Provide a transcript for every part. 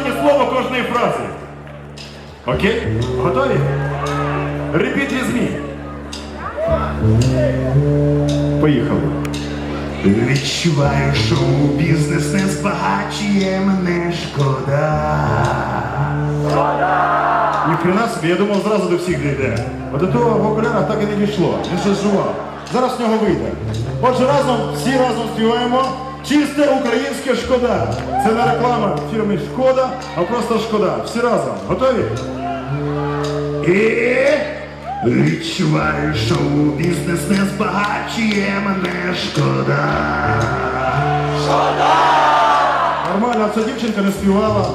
останнє слово кожної фрази. Окей? Готові? Repeat with me. Поїхали. Відчуваю, що бізнес не збагачує мене шкода. Ні хрена собі, я думав зразу до всіх дійде. А до того в так і не дійшло. Він щось жував. Зараз в нього вийде. Отже, разом, всі разом співаємо. Чисте українське шкода. Це не реклама фірми Шкода, а просто шкода. Всі разом. Готові? І відчуваю, що бізнес не збагачує мене шкода. Шкода! Нормально, а ця дівчинка не співала.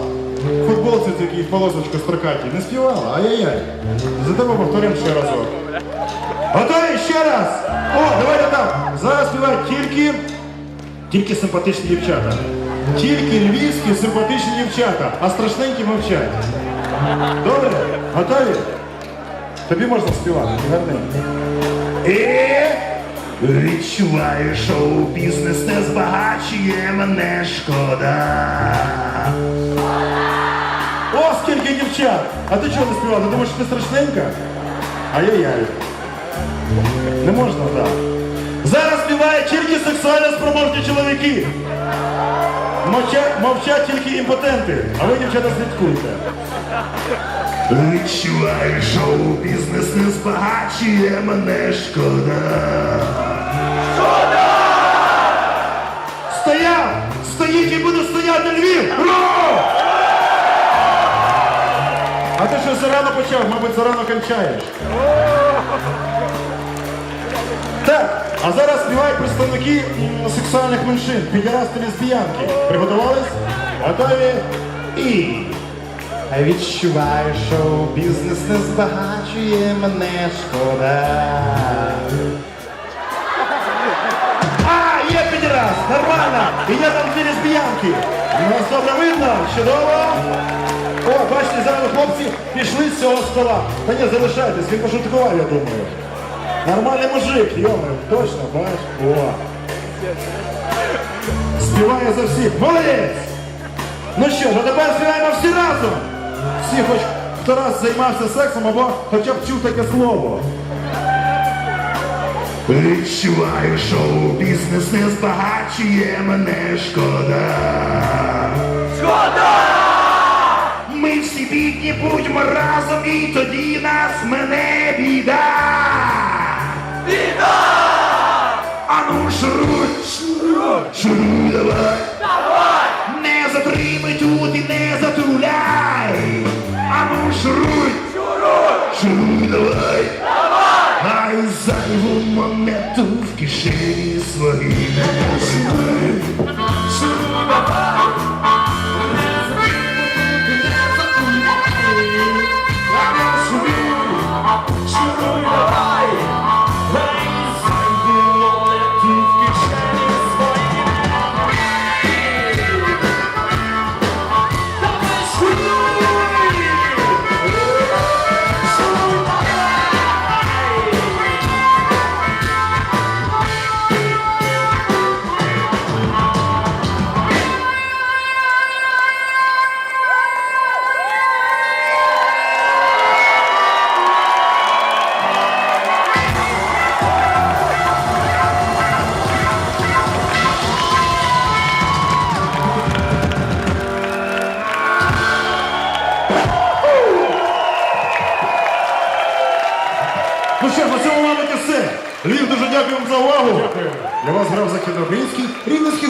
Футболці такій в полосочку строкаті. Не співала, ай-яй-яй. За тебе повторюємо ще разок. Готові? Ще раз! О, давайте так. Зараз співають тільки, тільки симпатичні дівчата. Тільки львівські симпатичні дівчата, а страшненькі мовчать. Добре? Готові? Тобі можна співати, ти гарненький. І відчуваю, що бізнес не збагачує мене шкода. О, скільки дівчат! А ти чого не співав? Ти думаєш, що ти страшненька? Ай-яй-яй. Не можна так. Зараз співають тільки сексуально спроможні чоловіки. Мовчать, мовчать тільки імпотенти, а ви, дівчата, слідкуйте. Відчуваю, що бізнес не збагачує мене шкода. Стояв! Стоїть і буде стояти Львів! Ура! А ти що зарано почав, мабуть, зарано кончаєш. Так, а зараз співають представники сексуальних меншин, підірасти лесбіянки. Приготувались? Готові? І. Відчуваю, що бізнес не збагачує мене шкода. А, є підірас! Нормально! І є там дві лесбіянки! Нас добре видно? Чудово! О, бачите, зараз хлопці пішли з цього стола. Та ні, залишайтесь, він пошуткував, я думаю. Нормальний мужик, йомаю, точно, бач? О. Співає за всіх. Молодець! Ну що ж, а тепер співаємо всі разом! Всі хоч хто раз займався сексом або хоча б чув таке слово. Відчуваю, що бізнес не збагачує мене шкода. Шкода! Ми всі бідні будьмо разом, і тоді нас мене. Біда! Давай. Давай! Не затримай тут і не затруляй! А ну шуруй, шуруй, шуруй, давай. Ай зайву монету в кишені своїй не тримай. Ну що на цьому, мабуть, все. Лів, дуже дякую вам за увагу. Для вас грав західноукраїнський рівненський